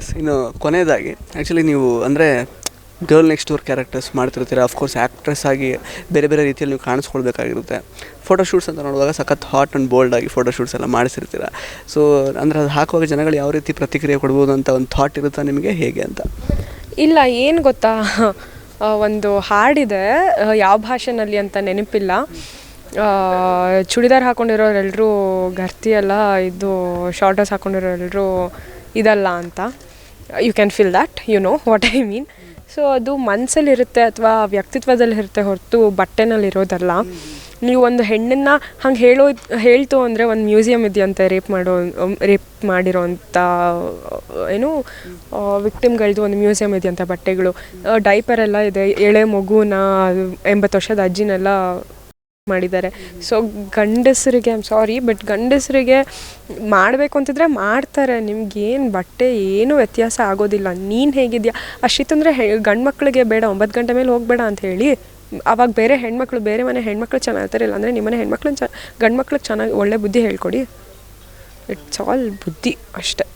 S ಇನ್ನು ಕೊನೆಯದಾಗಿ actually ನೀವು ಅಂದರೆ ಗರ್ಲ್ ನೆಕ್ಸ್ಟ್ ಡೋರ್ ಕ್ಯಾರೆಕ್ಟರ್ಸ್ ಮಾಡ್ತಿರ್ತೀರ ಅಫ್ಕೋರ್ಸ್ ಆ್ಯಕ್ಟ್ರೆಸ್ ಆಗಿ ಬೇರೆ ಬೇರೆ ರೀತಿಯಲ್ಲಿ ನೀವು ಕಾಣಿಸ್ಕೊಳ್ಬೇಕಾಗಿರುತ್ತೆ. ಫೋಟೋಶೂಟ್ಸ್ ಅಂತ ನೋಡುವಾಗ ಸಖತ್ ಹಾಟ್ ಆ್ಯಂಡ್ ಬೋಲ್ಡ್ ಆಗಿ ಫೋಟೋಶೂಟ್ಸ್ ಎಲ್ಲ ಮಾಡಿಸಿರ್ತೀರ. ಸೊ ಅಂದರೆ ಅದು ಹಾಕುವಾಗ ಜನಗಳು ಯಾವ ರೀತಿ ಪ್ರತಿಕ್ರಿಯೆ ಕೊಡ್ಬೋದು ಅಂತ ಒಂದು ಥಾಟ್ ಇರುತ್ತಾ ನಿಮಗೆ? ಹೇಗೆ ಅಂತ? ಇಲ್ಲ, ಏನು ಗೊತ್ತಾ? ಒಂದು ಹಾಡಿದೆ ಯಾವ ಭಾಷೆನಲ್ಲಿ ಅಂತ ನೆನಪಿಲ್ಲ. ಚೂಡಿದಾರ್ ಹಾಕೊಂಡಿರೋರೆಲ್ಲರೂ ಗರ್ತಿ ಇದು ಶಾರ್ಟರ್ಸ್ ಹಾಕೊಂಡಿರೋರೆಲ್ಲರೂ ಇದಲ್ಲ ಅಂತ. You can feel that you know what I mean so ಅದು ಮನಸ್ಸಲ್ಲಿರುತ್ತೆ ಅಥವಾ ವ್ಯಕ್ತಿತ್ವದಲ್ಲಿ ಇರುತ್ತೆ ಹೊರತು ಬಟ್ಟೆನಲ್ಲಿರೋದಲ್ಲ. ನೀವು ಒಂದು ಹೆಣ್ಣನ್ನು ಹಂಗೆ ಹೇಳೋ, ಹೇಳ್ತು ಅಂದರೆ ಒಂದು ಮ್ಯೂಸಿಯಂ ಇದೆಯಂತೆ ರೇಪ್ ಮಾಡೋ, ರೇಪ್ ಮಾಡಿರೋಂಥ ಏನು ವಿಕ್ಟಿಮ್ಗಳದ್ದು ಒಂದು ಮ್ಯೂಸಿಯಂ ಇದೆಯಂತೆ ಬಟ್ಟೆಗಳು. ಡೈಪರ್ ಎಲ್ಲ ಇದೆ, ಎಳೆ ಮಗುನ, ಎಂಬತ್ತು ವರ್ಷದ ಅಜ್ಜಿನೆಲ್ಲ ಮಾಡಿದ್ದಾರೆ. ಸೊ ಗಂಡಸರಿಗೆ ಐಮ್ ಸಾರಿ ಬಟ್ ಗಂಡಸರಿಗೆ ಮಾಡಬೇಕು ಅಂತಿದ್ರೆ ಮಾಡ್ತಾರೆ. ನಿಮ್ಗೇನು ಬಟ್ಟೆ ಏನು ವ್ಯತ್ಯಾಸ ಆಗೋದಿಲ್ಲ. ನೀನು ಹೇಗಿದ್ಯಾ? ಅಷ್ಟಿತ್ತಂದರೆ ಹೆ, ಗಂಡು ಮಕ್ಕಳಿಗೆ ಬೇಡ, ಒಂಬತ್ತು ಗಂಟೆ ಮೇಲೆ ಹೋಗಬೇಡ ಅಂತ ಹೇಳಿ, ಅವಾಗ ಬೇರೆ ಹೆಣ್ಮಕ್ಳು, ಬೇರೆ ಮನೆ ಹೆಣ್ಮಕ್ಳು ಚೆನ್ನಾಗಿರ್ತಾರೆ ಇಲ್ಲ ಅಂದರೆ ನಿಮ್ಮನೆ ಹೆಣ್ಮಕ್ಳನ್ನ ಚ ಗಂಡು ಮಕ್ಳಿಗೆ ಚೆನ್ನಾಗಿ ಒಳ್ಳೆ ಬುದ್ಧಿ ಹೇಳ್ಕೊಡಿ. ಇಟ್ಸ್ ಆಲ್ ಬುದ್ಧಿ ಅಷ್ಟೇ.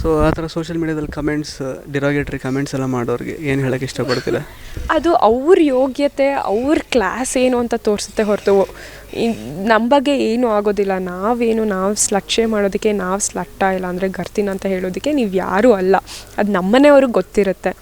ಸೊ ಆ ಥರ ಸೋಷಿಯಲ್ ಮೀಡ್ಯಾದಲ್ಲಿ ಕಮೆಂಟ್ಸ್ ಡಿರಾಗೇಟ್ರಿ ಕಮೆಂಟ್ಸ್ ಎಲ್ಲ ಮಾಡೋರಿಗೆ ಏನು ಹೇಳೋಕ್ಕೆ ಇಷ್ಟಪಡ್ತಿಲ್ಲ ಅದು ಅವ್ರ ಯೋಗ್ಯತೆ, ಅವ್ರ ಕ್ಲಾಸ್ ಏನು ಅಂತ ತೋರಿಸುತ್ತೆ ಹೊರತು. ನಮ್ಮ ಬಗ್ಗೆ ಏನೂ ಆಗೋದಿಲ್ಲ. ನಾವೇನು ನಾವು ಸ್ಲಕ್ಷೆ ಮಾಡೋದಕ್ಕೆ ನಾವು ಸ್ಲಟ್ಟ ಇಲ್ಲ ಅಂದರೆ ಗರ್ತಿನ ಅಂತ ಹೇಳೋದಕ್ಕೆ ನೀವು ಯಾರೂ ಅಲ್ಲ. ಅದು ನಮ್ಮನೆಯವ್ರಿಗೆ ಗೊತ್ತಿರುತ್ತೆ.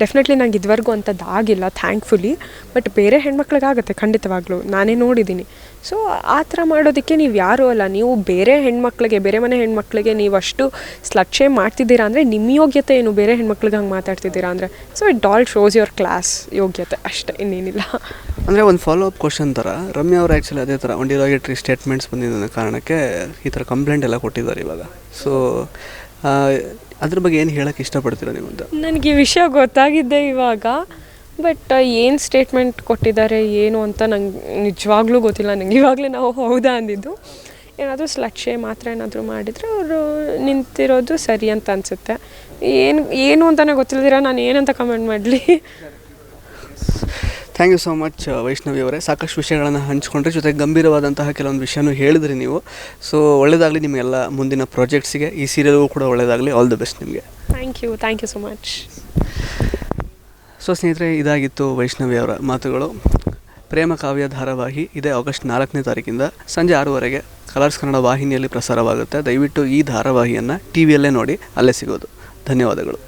ಡೆಫಿನೆಟ್ಲಿ ನಂಗೆ ಇದುವರೆಗೂ ಅಂಥದ್ದು ಆಗಿಲ್ಲ ಥ್ಯಾಂಕ್ಫುಲಿ ಬಟ್ ಬೇರೆ ಹೆಣ್ಮಕ್ಳಿಗಾಗುತ್ತೆ ಖಂಡಿತವಾಗ್ಲೂ. ನಾನೇ ನೋಡಿದ್ದೀನಿ ಸೊ ಆ ಥರ ಮಾಡೋದಕ್ಕೆ ನೀವು ಯಾರೂ ಅಲ್ಲ. ನೀವು ಬೇರೆ ಹೆಣ್ಮಕ್ಳಿಗೆ, ಬೇರೆ ಮನೆ ಹೆಣ್ಮಕ್ಳಿಗೆ ನೀವು ಅಷ್ಟು ಸ್ಲಕ್ಷೆ ಮಾಡ್ತಿದ್ದೀರಾ ಅಂದರೆ ನಿಮ್ಮ ಯೋಗ್ಯತೆ ಏನು? ಬೇರೆ ಹೆಣ್ಮಕ್ಳಿಗೆ ಹಂಗೆ ಮಾತಾಡ್ತಿದ್ದೀರಾ ಅಂದರೆ? So it doll shows your class ಯೋಗ್ಯತೆ. ಅಷ್ಟೇ, ಇನ್ನೇನಿಲ್ಲ. ಅಂದರೆ ಒಂದು ಫಾಲೋ ಅಪ್ ಕ್ವಶನ್ ಥರ, ರಮ್ಯ ಅವರು ಆ್ಯಕ್ಚುಲಿ ಅದೇ ಥರ ಒಂದು ಟ್ರೀ ಸ್ಟೇಟ್ಮೆಂಟ್ಸ್ ಬಂದಿದ್ದ ಕಾರಣಕ್ಕೆ ಈ ಥರ ಕಂಪ್ಲೇಂಟ್ ಎಲ್ಲ ಕೊಟ್ಟಿದ್ದಾರೆ ಇವಾಗ. ಸೊ ಅದ್ರ ಬಗ್ಗೆ ಏನು ಹೇಳಕ್ಕೆ ಇಷ್ಟಪಡ್ತೀರಾ ನೀವು ಅಂತ? ನನಗೆ ಈ ವಿಷಯ ಗೊತ್ತಾಗಿದ್ದೆ ಇವಾಗ ಬಟ್ ಏನು ಸ್ಟೇಟ್ಮೆಂಟ್ ಕೊಟ್ಟಿದ್ದಾರೆ, ಏನು ಅಂತ ನಂಗೆ ನಿಜವಾಗ್ಲೂ ಗೊತ್ತಿಲ್ಲ. ನಂಗೆ ಇವಾಗಲೇ ನಾವು ಹೌದಾ ಅಂದಿದ್ದು. ಏನಾದರೂ ಸ್ಲಕ್ಷೆ ಮಾತ್ರ ಏನಾದರೂ ಮಾಡಿದರೆ ಅವರು ನಿಂತಿರೋದು ಸರಿ ಅಂತ ಅನಿಸುತ್ತೆ. ಏನು ಏನು ಅಂತಲೇ ಗೊತ್ತಿಲ್ಲದಿರ ನಾನು ಏನಂತ ಕಮೆಂಟ್ ಮಾಡಲಿ? Thank you so much Vaishnavi ಅವರೇ. ಸಾಕಷ್ಟು ವಿಷಯಗಳನ್ನು ಹಂಚಿಕೊಂಡ್ರೆ. ಜೊತೆಗೆ ಗಂಭೀರವಾದಂತಹ ಕೆಲವೊಂದು ವಿಷಯನೂ ಹೇಳಿದ್ರಿ ನೀವು. ಸೊ ಒಳ್ಳೆಯದಾಗಲಿ ನಿಮಗೆಲ್ಲ ಮುಂದಿನ ಪ್ರಾಜೆಕ್ಟ್ಸಿಗೆ ಈ ಸೀರಿಯಲ್ಗೂ ಕೂಡ ಒಳ್ಳೆಯದಾಗಲಿ ಆಲ್ ದ ಬೆಸ್ಟ್ ನಿಮಗೆ. Thank you thank you so much so ಸ್ನೇಹಿತರೆ ಇದಾಗಿತ್ತು ವೈಷ್ಣವಿ ಅವರ ಮಾತುಗಳು. ಪ್ರೇಮ ಕಾವ್ಯ ಧಾರಾವಾಹಿ ಇದೇ ಆಗಸ್ಟ್ ನಾಲ್ಕನೇ ತಾರೀಕಿಂದ. ಸಂಜೆ ಆರೂವರೆಗೆ ಕಲರ್ಸ್ ಕನ್ನಡ ವಾಹಿನಿಯಲ್ಲಿ ಪ್ರಸಾರವಾಗುತ್ತೆ. ದಯವಿಟ್ಟು ಈ ಧಾರಾವಾಹಿಯನ್ನು ಟಿ ವಿಯಲ್ಲೇ ನೋಡಿ. ಅಲ್ಲೇ ಸಿಗೋದು. ಧನ್ಯವಾದಗಳು.